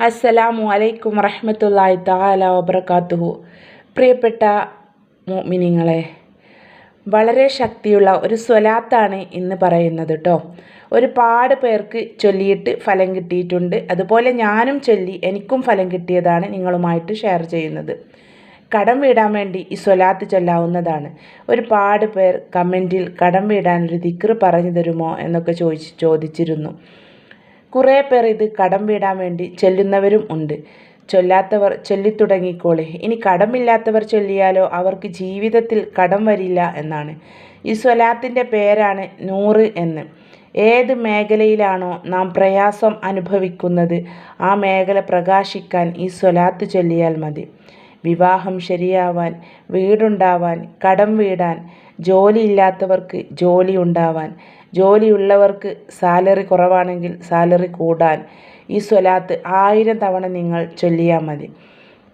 അസ്സലാമു അലൈക്കും റഹ്മത്തുല്ലായി താല വബറകാതുഹു. പ്രിയപ്പെട്ട മോമിനിങ്ങളെ വളരെ ശക്തിയുള്ള ഒരു സ്വലാത്താണ് ഇന്ന് പറയുന്നത് കേട്ടോ ഒരുപാട് പേർക്ക് ചൊല്ലിയിട്ട് ഫലം കിട്ടിയിട്ടുണ്ട്. അതുപോലെ ഞാനും ചൊല്ലി എനിക്കും ഫലം കിട്ടിയതാണ് നിങ്ങളുമായിട്ട് ഷെയർ ചെയ്യുന്നത്. കടം വീടാൻ വേണ്ടി ഈ സ്വലാത്ത് ചൊല്ലാവുന്നതാണ്. ഒരുപാട് പേർ കമന്റിൽ കടം വീടാൻ ഒരു ദിക്റ് പറഞ്ഞു തരുമോ എന്നൊക്കെ ചോദിച്ച് ചോദിച്ചിരുന്നു. കുറേ പേർ ഇത് കടം വീടാൻ വേണ്ടി ചെല്ലുന്നവരും ഉണ്ട്. ചൊല്ലാത്തവർ ചൊല്ലിത്തുടങ്ങിക്കോളെ. ഇനി കടമില്ലാത്തവർ ചൊല്ലിയാലോ അവർക്ക് ജീവിതത്തിൽ കടം വരില്ല എന്നാണ്. ഈ സ്വലാത്തിന്റെ പേരാണ് നൂറ് എന്ന്. ഏത് മേഖലയിലാണോ നാം പ്രയാസം അനുഭവിക്കുന്നത് ആ മേഖല പ്രകാശിക്കാൻ ഈ സ്വലാത്ത് ചൊല്ലിയാൽ മതി. വിവാഹം ശരിയാവാൻ വീടുണ്ടാവാൻ കടം വീടാൻ ജോലിയില്ലാത്തവർക്ക് ജോലി ഉണ്ടാവാൻ ജോലിയുള്ളവർക്ക് സാലറി കുറവാണെങ്കിൽ സാലറി കൂടാൻ ഈ സ്വലാത്ത് ആയിരം തവണ നിങ്ങൾ ചൊല്ലിയാൽ മതി.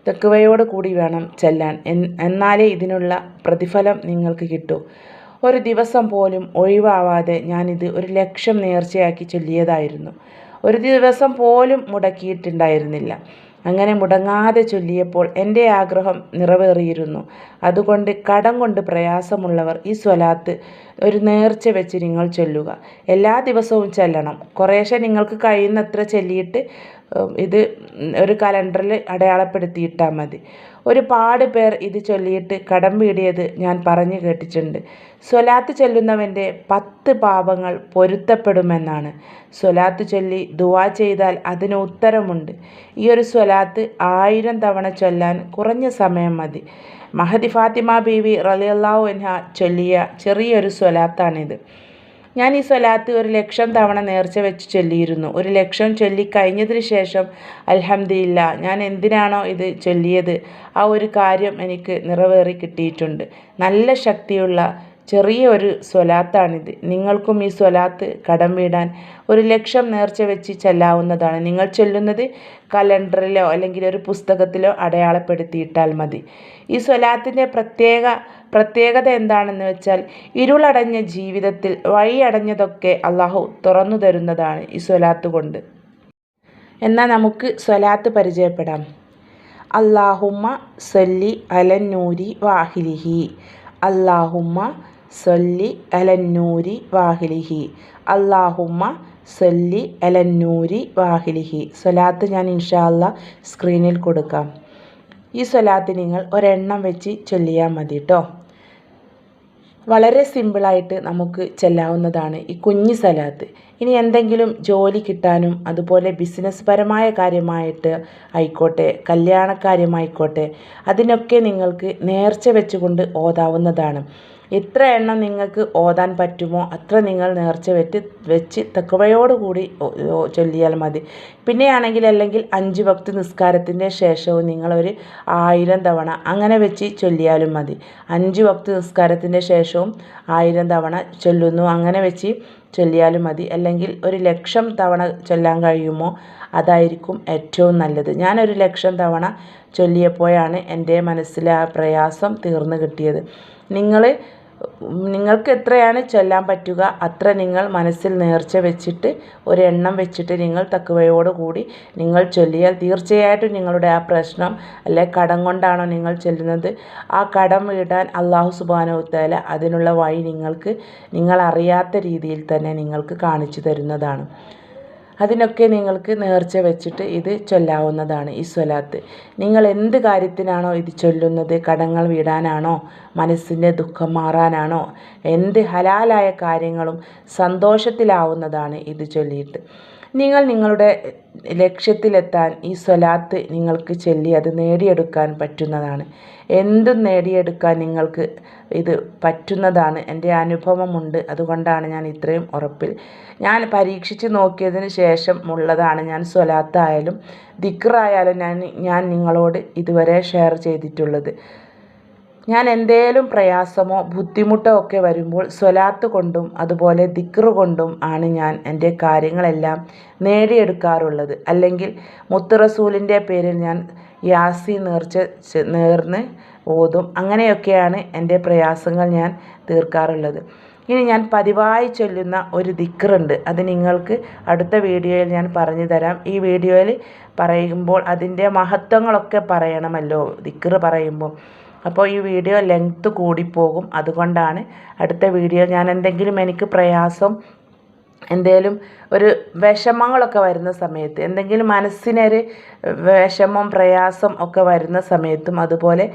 തെക്കുവയോട് കൂടി വേണം ചെല്ലാൻ. എന്നാലേ ഇതിനുള്ള പ്രതിഫലം നിങ്ങൾക്ക് കിട്ടൂ. ഒരു ദിവസം പോലും ഒഴിവാവാതെ ഞാനിത് ഒരു ലക്ഷം നേർച്ചയാക്കി ചൊല്ലിയതായിരുന്നു. ഒരു ദിവസം പോലും മുടക്കിയിട്ടുണ്ടായിരുന്നില്ല. അങ്ങനെ മുടങ്ങാതെ ചൊല്ലിയപ്പോൾ എന്റെ ആഗ്രഹം നിറവേറിയിരുന്നു. അതുകൊണ്ട് കടം കൊണ്ട് പ്രയാസമുള്ളവർ ഈ സ്വലാത്ത് ഒരു നേർച്ച വെച്ച് നിങ്ങൾ ചൊല്ലുക. എല്ലാ ദിവസവും ചെല്ലണം. കുറേശ്ശെ നിങ്ങൾക്ക് കഴിയുന്നത്ര ചൊല്ലിയിട്ട് ഇത് ഒരു കലണ്ടറിൽ അടയാളപ്പെടുത്തിയിട്ടാൽ മതി. ഒരുപാട് പേർ ഇത് ചൊല്ലിയിട്ട് കടം വീടിയത് ഞാൻ പറഞ്ഞു കേട്ടിട്ടുണ്ട്. സ്വലാത്ത് ചൊല്ലുന്നവന്റെ പത്ത് പാപങ്ങൾ പൊരുത്തപ്പെടുമെന്നാണ്. സ്വലാത്ത് ചൊല്ലി ദുവാ ചെയ്താൽ അതിന് ഉത്തരമുണ്ട്. ഈ ഒരു സ്വലാത്ത് ആയിരം തവണ ചൊല്ലാൻ കുറഞ്ഞ സമയം മതി. മഹദി ഫാത്തിമ ബീവി റലിയല്ലാഹു എൻഹ ചൊല്ലിയ ചെറിയൊരു സ്വലാത്താണിത്. ഞാൻ ഈ സ്വലാത്ത് ഒരു ലക്ഷം തവണ നേർച്ച വെച്ച് ചൊല്ലിയിരുന്നു. ഒരു ലക്ഷം ചൊല്ലിക്കഴിഞ്ഞതിന് ശേഷം അൽഹംദില്ല ഞാൻ എന്തിനാണോ ഇത് ചൊല്ലിയത്? ആ ഒരു കാര്യം എനിക്ക് നിറവേറി കിട്ടിയിട്ടുണ്ട്. നല്ല ശക്തിയുള്ള ചെറിയ ഒരു സ്വലാത്താണിത്. നിങ്ങൾക്കും ഈ സ്വലാത്ത് കടം വീടാൻ ഒരു ലക്ഷം നേർച്ച വെച്ച് ചെല്ലാവുന്നതാണ്. നിങ്ങൾ ചൊല്ലുന്നത് കലണ്ടറിലോ അല്ലെങ്കിൽ ഒരു പുസ്തകത്തിലോ അടയാളപ്പെടുത്തിയിട്ടാൽ മതി. ഈ സ്വലാത്തിന്റെ പ്രത്യേക പ്രത്യേകത എന്താണെന്ന് വെച്ചാൽ ഇരുളടഞ്ഞ ജീവിതത്തിൽ വഴിയടഞ്ഞതൊക്കെ അള്ളാഹു തുറന്നു തരുന്നതാണ് ഈ സ്വലാത്ത് കൊണ്ട്. എന്നാൽ നമുക്ക് സ്വലാത്ത് പരിചയപ്പെടാം. അള്ളാഹുമ്മ സല്ലി അലന്നൂരി വാഹിലിഹി. അള്ളാഹുമ്മ സല്ലി അലന്നൂരി വാഹിലിഹി. അള്ളാഹുമ്മ സൊല്ലി അലന്നൂരി വാഹിലിഹി. സ്വലാത്ത് ഞാൻ ഇൻഷാല്ല സ്ക്രീനിൽ കൊടുക്കാം. ഈ സ്വലാത്ത് നിങ്ങൾ ഒരെണ്ണം വെച്ച് ചൊല്ലിയാൽ മതി കേട്ടോ വളരെ സിമ്പിളായിട്ട് നമുക്ക് ചെല്ലാവുന്നതാണ് ഈ കുഞ്ഞു സലാത്ത് ഇനി എന്തെങ്കിലും ജോലി കിട്ടാനും അതുപോലെ ബിസിനസ് പരമായ കാര്യമായിട്ട് ആയിക്കോട്ടെ കല്യാണക്കാര്യമായിക്കോട്ടെ അതിനൊക്കെ നിങ്ങൾക്ക് നേർച്ച വെച്ചുകൊണ്ട് ഓതാവുന്നതാണ്. എത്ര എണ്ണം നിങ്ങൾക്ക് ഓതാൻ പറ്റുമോ അത്ര നിങ്ങൾ നേർച്ച വെച്ച് വെച്ച് തെക്കുവയോടുകൂടി ചൊല്ലിയാൽ മതി. പിന്നെയാണെങ്കിൽ അല്ലെങ്കിൽ അഞ്ച് ഭക്തി നിസ്കാരത്തിന്റെ ശേഷവും നിങ്ങളൊരു ആയിരം തവണ അങ്ങനെ വെച്ച് ചൊല്ലിയാലും മതി. അഞ്ച് ഭക്തി നിസ്കാരത്തിന്റെ ശേഷവും ആയിരം തവണ ചൊല്ലുന്നു അങ്ങനെ വെച്ച് ചൊല്ലിയാലും മതി. അല്ലെങ്കിൽ ഒരു ലക്ഷം തവണ ചൊല്ലാൻ കഴിയുമോ അതായിരിക്കും ഏറ്റവും നല്ലത്. ഞാനൊരു ലക്ഷം തവണ ചൊല്ലിയപ്പോഴാണ് എന്റെ മനസ്സിലെ ആ പ്രയാസം തീർന്നു കിട്ടിയത്. നിങ്ങൾ നിങ്ങൾക്ക് എത്രയാണ് ചൊല്ലാൻ പറ്റുക അത്ര നിങ്ങൾ മനസ്സിൽ നേർച്ച വെച്ചിട്ട് ഒരെണ്ണം വെച്ചിട്ട് നിങ്ങൾ കൂടി നിങ്ങൾ ചൊല്ലിയാൽ തീർച്ചയായിട്ടും നിങ്ങളുടെ ആ പ്രശ്നം അല്ലെ കടം കൊണ്ടാണോ നിങ്ങൾ ചൊല്ലുന്നത് ആ കടം വീടാൻ അള്ളാഹു സുബാനുത്തല അതിനുള്ള വഴി നിങ്ങൾക്ക് നിങ്ങൾ അറിയാത്ത രീതിയിൽ തന്നെ നിങ്ങൾക്ക് കാണിച്ചു തരുന്നതാണ്. അതിനൊക്കെ നിങ്ങൾക്ക് നേർച്ച വെച്ചിട്ട് ഇത് ചൊല്ലാവുന്നതാണ് ഈ സ്വലാത്ത്. നിങ്ങൾ എന്ത് കാര്യത്തിനാണോ ഇത് ചൊല്ലുന്നത്? കടങ്ങൾ വീടാനാണോ? മനസ്സിന്റെ ദുഃഖം മാറാനാണോ? എന്ത് ഹലാലായ കാര്യങ്ങളും സന്തോഷത്തിലാവുന്നതാണ് ഇത് ചൊല്ലിയിട്ട്. നിങ്ങൾ നിങ്ങളുടെ ലക്ഷ്യത്തിലെത്താൻ ഈ സ്വലാത്ത് നിങ്ങൾക്ക് ചൊല്ലി അത് നേടിയെടുക്കാൻ പറ്റുന്നതാണ്. എന്തും നേടിയെടുക്കാൻ നിങ്ങൾക്ക് ഇത് പറ്റുന്നതാണ്. എന്റെ അനുഭവമുണ്ട്. അതുകൊണ്ടാണ് ഞാൻ ഇത്രയും ഉറപ്പിൽ. ഞാൻ പരീക്ഷിച്ച് നോക്കിയതിന് ശേഷം ഉള്ളതാണ് ഞാൻ സ്വലാത്തായാലും ദിക്റായാലും ഞാൻ ഞാൻ നിങ്ങളോട് ഇതുവരെ ഷെയർ ചെയ്തിട്ടുള്ളത്. ഞാൻ എന്തേലും പ്രയാസമോ ബുദ്ധിമുട്ടോ ഒക്കെ വരുമ്പോൾ സ്വലാത്ത് കൊണ്ടും അതുപോലെ ദിക്റ് കൊണ്ടും ആണ് ഞാൻ എന്റെ കാര്യങ്ങളെല്ലാം നേടിയെടുക്കാറുള്ളത്. അല്ലെങ്കിൽ മുത്തുറസൂലിന്റെ പേരിൽ ഞാൻ യാസി നേർച്ച നേർന്ന് ഓതും. അങ്ങനെയൊക്കെയാണ് എന്റെ പ്രയാസങ്ങൾ ഞാൻ തീർക്കാറുള്ളത്. ഇനി ഞാൻ പതിവായി ചൊല്ലുന്ന ഒരു ദിക്റുണ്ട്. അത് നിങ്ങൾക്ക് അടുത്ത വീഡിയോയിൽ ഞാൻ പറഞ്ഞു തരാം. ഈ വീഡിയോയിൽ പറയുമ്പോൾ അതിന്റെ മഹത്വങ്ങളൊക്കെ പറയണമല്ലോ ദിക്റ് പറയുമ്പോൾ. അപ്പോൾ ഈ വീഡിയോ ലെങ്ത്ത് കൂടിപ്പോകും. അതുകൊണ്ടാണ് അടുത്ത വീഡിയോ ഞാൻ എന്തെങ്കിലും എനിക്ക് പ്രയാസം എന്തേലും ഒരു വിഷമങ്ങളൊക്കെ വരുന്ന സമയത്ത് എന്തെങ്കിലും മനസ്സിനൊരു വിഷമം പ്രയാസം ഒക്കെ വരുന്ന സമയത്തും അതുപോലെ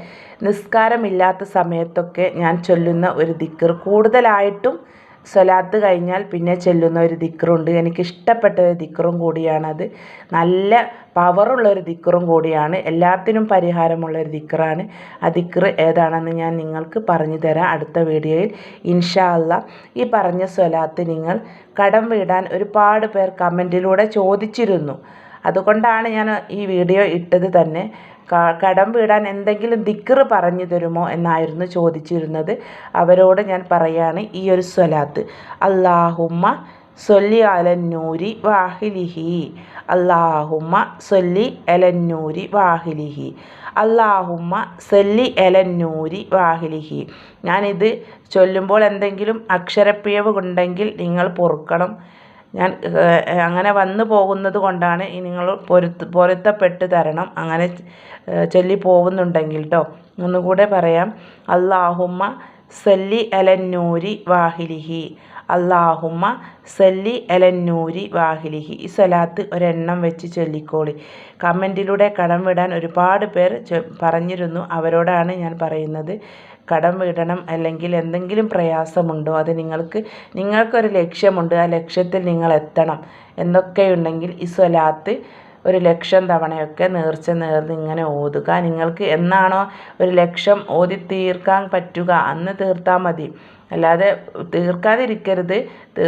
നിസ്കാരമില്ലാത്ത സമയത്തൊക്കെ ഞാൻ ചൊല്ലുന്ന ഒരു ദിക്കർ കൂടുതലായിട്ടും സ്വലാത്ത് കഴിഞ്ഞാൽ പിന്നെ ചെല്ലുന്ന ഒരു ദിക്റുണ്ട്. എനിക്കിഷ്ടപ്പെട്ട ഒരു ദിക്റും കൂടിയാണത്. നല്ല പവറുള്ള ഒരു ദിക്റും കൂടിയാണ്. എല്ലാത്തിനും പരിഹാരമുള്ള ഒരു ദിക്റാണ്. ആ ദിക്റ് ഏതാണെന്ന് ഞാൻ നിങ്ങൾക്ക് പറഞ്ഞു തരാം അടുത്ത വീഡിയോയിൽ. ഇൻഷാ അല്ല ഈ പറഞ്ഞ സ്വലാത്ത് നിങ്ങൾ കടം വീടാൻ ഒരുപാട് പേർ കമന്റിലൂടെ ചോദിച്ചിരുന്നു. അതുകൊണ്ടാണ് ഞാൻ ഈ വീഡിയോ ഇട്ടത് തന്നെ. കടം വീടാൻ എന്തെങ്കിലും ദിക്കറ് പറഞ്ഞു തരുമോ എന്നായിരുന്നു ചോദിച്ചിരുന്നത്. അവരോട് ഞാൻ പറയാണ് ഈ ഒരു സ്വലാത്ത് അള്ളാഹുമ്മ സൊല്ലി അലന്നൂരി വാഹിലിഹി അള്ളാഹുമ്മ സൊല്ലി എലന്നൂരി വാഹിലിഹി അള്ളാഹുമ്മ സൊല്ലി എലന്നൂരി വാഹിലിഹി. ഞാനിത് ചൊല്ലുമ്പോൾ എന്തെങ്കിലും അക്ഷരപ്പിഴവ് ഉണ്ടെങ്കിൽ നിങ്ങൾ പൊറുക്കണം. ഞാൻ അങ്ങനെ വന്നു പോകുന്നത് കൊണ്ടാണ് നിങ്ങൾ പൊരുത്ത പൊരുത്തപ്പെട്ട് തരണം. അങ്ങനെ ചൊല്ലി പോകുന്നുണ്ടെങ്കിൽ കേട്ടോ ഒന്നുകൂടെ പറയാം. അള്ളാഹുമ്മ സല്ലി അലന്നൂരി വാഹിലിഹി. അള്ളാഹുമ്മ സല്ലി അലന്നൂരി വാഹിലിഹി. ഈ സ്വലാത്ത് ഒരെണ്ണം വെച്ച് ചൊല്ലിക്കോളി. കമന്റിലൂടെ കടം വിടാൻ ഒരുപാട് പേർ പറഞ്ഞിരുന്നു. അവരോടാണ് ഞാൻ പറയുന്നത്. കടം വീടണം അല്ലെങ്കിൽ എന്തെങ്കിലും പ്രയാസമുണ്ടോ? അത് നിങ്ങൾക്ക് നിങ്ങൾക്കൊരു ലക്ഷ്യമുണ്ട്. ആ ലക്ഷ്യത്തിൽ നിങ്ങൾ എത്തണം. എന്നൊക്കെയുണ്ടെങ്കിൽ ഈ സ്വലാത്ത് ഒരു ലക്ഷം തവണയൊക്കെ നേർച്ച നേർന്ന് ഇങ്ങനെ ഓതുക. നിങ്ങൾക്ക് എന്നാണോ ഒരു ലക്ഷം ഓതി തീർക്കാൻ പറ്റുക അന്ന് തീർത്താൽ മതി. അല്ലാതെ തീർക്കാതിരിക്കരുത്.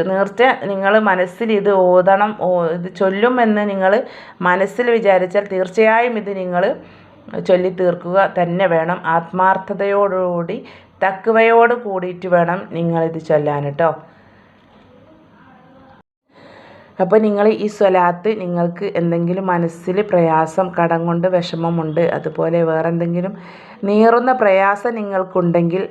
നേർച്ച നിങ്ങൾ മനസ്സിൽ ഇത് ഓതണം ഓ ഇത് ചൊല്ലുമെന്ന് നിങ്ങൾ മനസ്സിൽ വിചാരിച്ചാൽ തീർച്ചയായും ഇത് നിങ്ങൾ ചൊല്ലി തീർക്കുക തന്നെ വേണം. ആത്മാർത്ഥതയോടുകൂടി തക്കുവയോട് കൂടിയിട്ട് വേണം നിങ്ങളിത് ചൊല്ലാൻ കേട്ടോ. അപ്പോൾ നിങ്ങൾ ഈ സ്വലാത്ത് നിങ്ങൾക്ക് എന്തെങ്കിലും മനസ്സിൽ പ്രയാസം കടം കൊണ്ട് വിഷമമുണ്ട് അതുപോലെ വേറെന്തെങ്കിലും നീറുന്ന പ്രയാസം നിങ്ങൾക്കുണ്ടെങ്കിൽ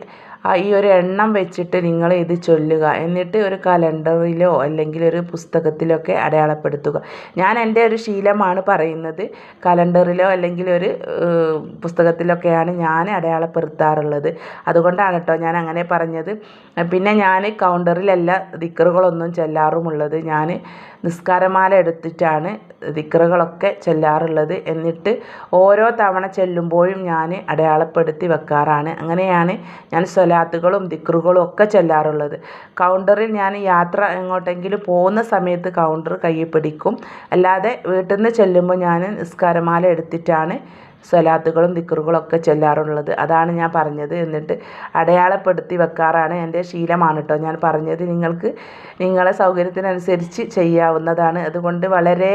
ഈ ഒരു എണ്ണം വെച്ചിട്ട് നിങ്ങൾ ഇത് ചൊല്ലുക. എന്നിട്ട് ഒരു കലണ്ടറിലോ അല്ലെങ്കിൽ ഒരു പുസ്തകത്തിലൊക്കെ അടയാളപ്പെടുത്തുക. ഞാൻ എന്റെ ഒരു ശീലമാണ് പറയുന്നത് കലണ്ടറിലോ അല്ലെങ്കിൽ ഒരു പുസ്തകത്തിലൊക്കെയാണ് ഞാൻ അടയാളപ്പെടുത്താറുള്ളത്. അതുകൊണ്ടാണ് കേട്ടോ ഞാൻ അങ്ങനെ പറഞ്ഞത്. പിന്നെ ഞാൻ കൗണ്ടറിലല്ല ദിക്കറുകളൊന്നും ചെല്ലാറുമുള്ളത്. ഞാൻ നിസ്കാരമാല എടുത്തിട്ടാണ് ദിക്കറുകളൊക്കെ ചെല്ലാറുള്ളത്. എന്നിട്ട് ഓരോ തവണ ചെല്ലുമ്പോഴും ഞാൻ അടയാളപ്പെടുത്തി വെക്കാറാണ്. അങ്ങനെയാണ് ഞാൻ സ്വലാത്തുകളും ദിക്റുകളും ഒക്കെ ചെല്ലാറുള്ളത്. കൗണ്ടറിൽ ഞാൻ യാത്ര എങ്ങോട്ടെങ്കിലും പോകുന്ന സമയത്ത് കൗണ്ടർ കയ്യിൽ പിടിക്കും. അല്ലാതെ വീട്ടിൽ നിന്ന് ചെല്ലുമ്പോൾ ഞാൻ നിസ്കാരമാല എടുത്തിട്ടാണ് സ്വലാത്തുകളും ദിക്റുകളും ഒക്കെ ചെല്ലാറുള്ളത്. അതാണ് ഞാൻ പറഞ്ഞത്. എന്നിട്ട് അടയാളപ്പെടുത്തി വെക്കാറാണ് എന്റെ ശീലമാണ് കേട്ടോ ഞാൻ പറഞ്ഞത് നിങ്ങൾക്ക് നിങ്ങളെ സൗകര്യത്തിനനുസരിച്ച് ചെയ്യാവുന്നതാണ്. അതുകൊണ്ട് വളരെ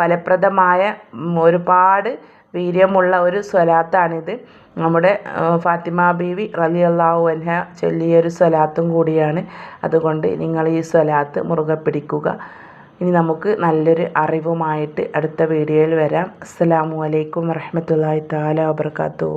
ഫലപ്രദമായ ഒരുപാട് വീര്യമുള്ള ഒരു സ്വലാത്താണിത്. നമ്മുടെ ഫാത്തിമ ബീവി റലി അള്ളാഹു അൻഹ ചൊല്ലിയൊരു സ്വലാത്തും കൂടിയാണ്. അതുകൊണ്ട് നിങ്ങൾ ഈ സ്വലാത്ത് മുറുകെ പിടിക്കുക. ഇനി നമുക്ക് നല്ലൊരു അറിവുമായിട്ട് അടുത്ത വീഡിയോയിൽ വരാം. അസ്സാം വലൈക്കും വറഹമത്തല്ലാ താല വാബർക്കാത്തു